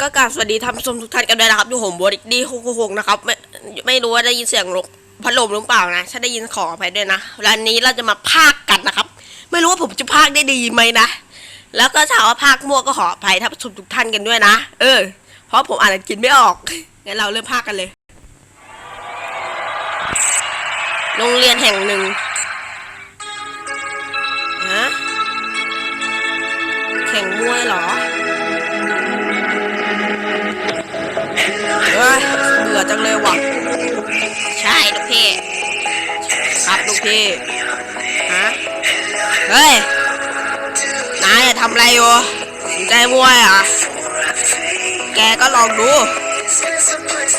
ก็กราบสวัสดีท่านผู้ชมทุกท่านกันด้วยนะครับอยู่ผมบริกดีฮกฮกนะครับไม่ไม่รู้ว่าได้ยินเสียงพัดลมหรือเปล่านะถ้าได้ยินขออภัยด้วยนะวันนี้เราจะมาพากกันนะครับ ไม่รู้ว่าผมจะพากได้ดีไหมนะแล้วก็ถ้าว่าพากมั่วก็ขออภัยท่านผู้ชมทุกท่านกันด้วยนะ เออ เพราะผมอ่านกินไม่ออกงั้นเราเริ่มพากกันเลย โรงเรียนแห่งหนึ่งฮะแข่งมวยเหรอ เฮ้ยเบื่อจังเลยว่ะ ใช่ลูกพี่ ครับลูกพี่ ฮะ เฮ้ย นายทำอะไรอยู่สนใจมวยอะ แกก็ลองดู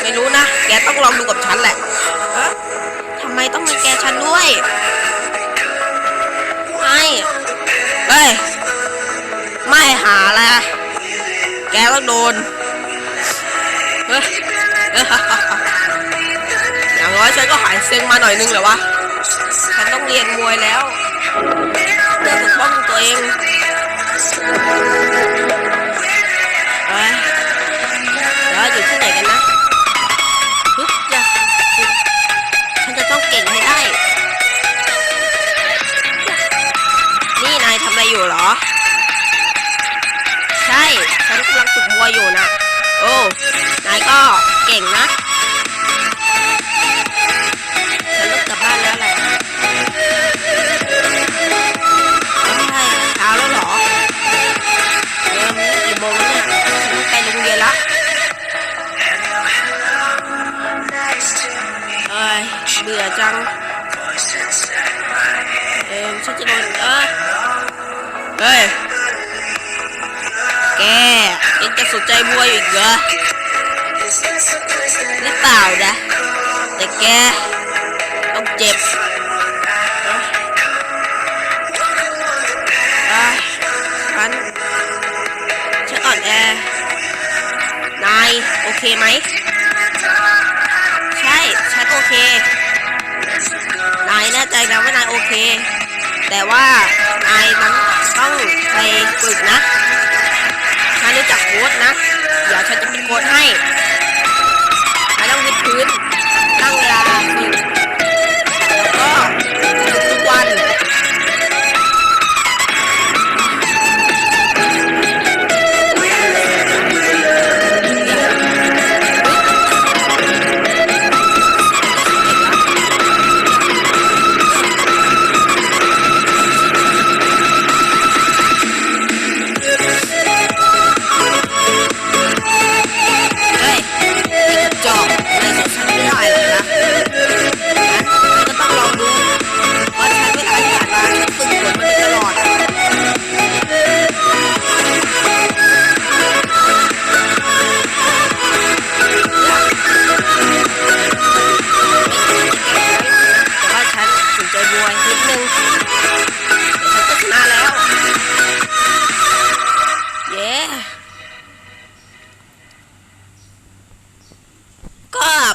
ไม่รู้นะ แกต้องลองดูกับฉันแหละเอ๊ะทำไมต้องมีแกฉันด้วย ไม่ เฮ้ย ไม่หาละแกต้องโดน อย่างน้อยฉันก็หายเซ็งมาหน่อยนึงแหละวะ ฉันต้องเรียนมวยแล้วเพื่อปกป้องตัวเองเอ้ยเดี๋ยวอยู่ที่ไหนกันนะฮึบจะฉันจะต้องเก่งให้ได้ นี่นายทำอะไรอยู่เหรอ ใช่ ฉันกำลังฝึกมวยอยู่นะ โอ้ นายก็เก่งนะฉันลุกกลับบ้านแล้วแหละไม่ใช่เช้าแล้วเหรอเออมันกี่โมงแล้วเนี่ย ฉันต้องไปโรงเรียนละเอ้ย เบื่อจัง เออฉันจะโดนเออเฮ้ย แก ยังจะสนใจมวยอีกเหรอหรือเปล่านะ แต่แกต้องเจ็บฉันฉันอ่อนแอ นาย โอเคไหม ใช่ ฉันโอเค นายแน่ใจนะว่านายโอเค แต่ว่านายนั้นต้องไปฝึกนะ รู้จักโค้ดนะ เดี๋ยวฉันจะเป็นโค้ดให้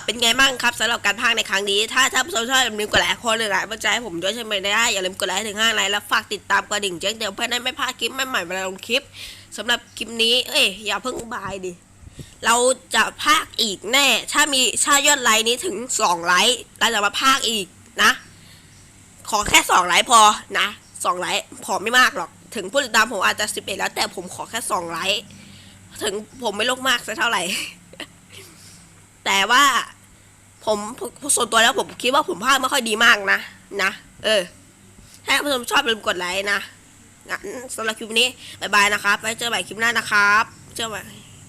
เป็นไงบ้างครับสำหรับการพากในครั้งนี้ ถ้าท่านผู้ชมชอบอย่าลืมกดไลค์คนหลายปัจจัยให้ผมด้วยใช่ไหมได้ อย่าลืมกดไลค์ถึง5ไลค์แล้วฝากติดตามกระดิ่งแจ้งเตือนเพื่อได้ไม่พลาดคลิปใหม่ๆเวลาลงคลิปสำหรับคลิปนี้ เอ้ยอย่าเพิ่งบายดิเราจะพากอีกแน่ ถ้ามีถ้ายอดไลค์นี้ถึง2ไลค์เราจะมาพากอีกนะ ขอแค่2ไลค์พอนะ2ไลค์พอไม่มากหรอก ถึงผู้ติดตามผมอาจจะ11แล้ว แต่ผมขอแค่2ไลค์ถึงผมไม่โลกมากสักเท่าไหร่ แต่ว่า ผมส่วนตัวแล้วผมคิดว่าผมภาพไม่ค่อยดีมากนะ นะ เออ ถ้าผู้ชมชอบอย่าลืมกดไลค์นะงั้นสำหรับคลิปนี้บายบายนะครับไว้เจอใหม่คลิปหน้านะครับ เจอใหม่